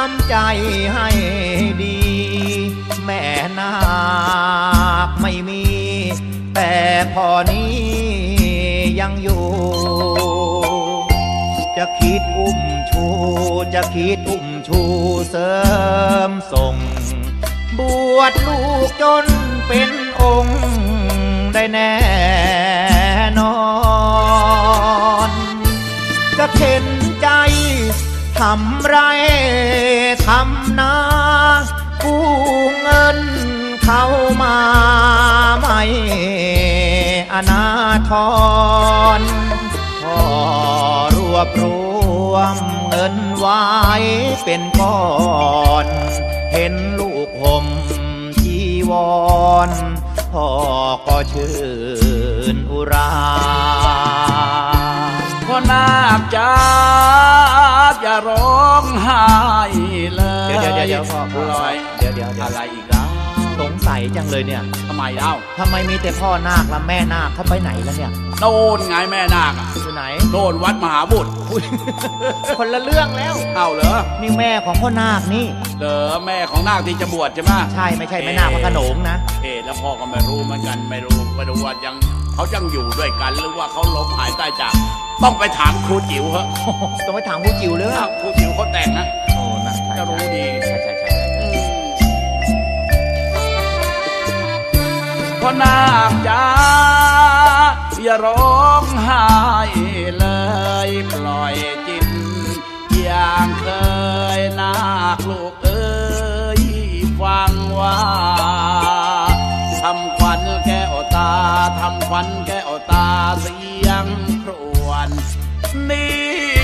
น้ำใจให้ดี แม่นาคไม่มี แต่พอนี้ยังอยู่ จะคิดอุ้มชู จะคิดอุ้มชูเสริมส่ง บวชลูกจนเป็นองค์ได้แน่ำไรทำนากู้เงินเข้ามาไม่อนาทรพ่อรวบรวมเงินไว้เป็นก้อน เห็นลูกห่มจีวรพ่อก็ชื่นอุราพ่อนาคจ้า อย่าร้องไห้เลยเดี๋ยวเดี๋ยวเดี๋ยวเดี๋ยวพ่อพ่อ ลอยเดี๋ยวเดี๋ยวเดี๋ยวอะไรอีกแล้วสงสัยจังเลยเนี่ยทำไมเล่าทำไมมีแต่พ่อนาคและแม่นาคเขาไปไหนแล้วเนี่ยโดนไงแม่นาคอะอยู่ไหนโดนวัดมหาบุตรคนละเรื่องแล้ว เอ้าเหรอนี่แม่ของพ่อนาคนี่ เหรอแม่ของนาคที่จะบวชใช่ไหม ใช่ไม่ใช่แม่นาคพระโขนงนะ เอ๊ะแล้วพ่อก็ไม่รู้เหมือนกันไม่รู้ไม่รู้ว่ายัง เขายังอยู่ด้วยกันหรือว่าเขาล้มหายตายจาก ต้องไปถามครูจิ๋วเหอะต้องไปถามผู้จิ๋วเลยถ้าครูจิ๋วเขาแต่งนะโอ้นะใช่จะรู้ดีใช่ใช่ใช่ใช่อืมพ่อนาคจ้าอย่าร้องไห้เลยปล่อยจิตอย่างเคยนา ตาเสียงครวนนี้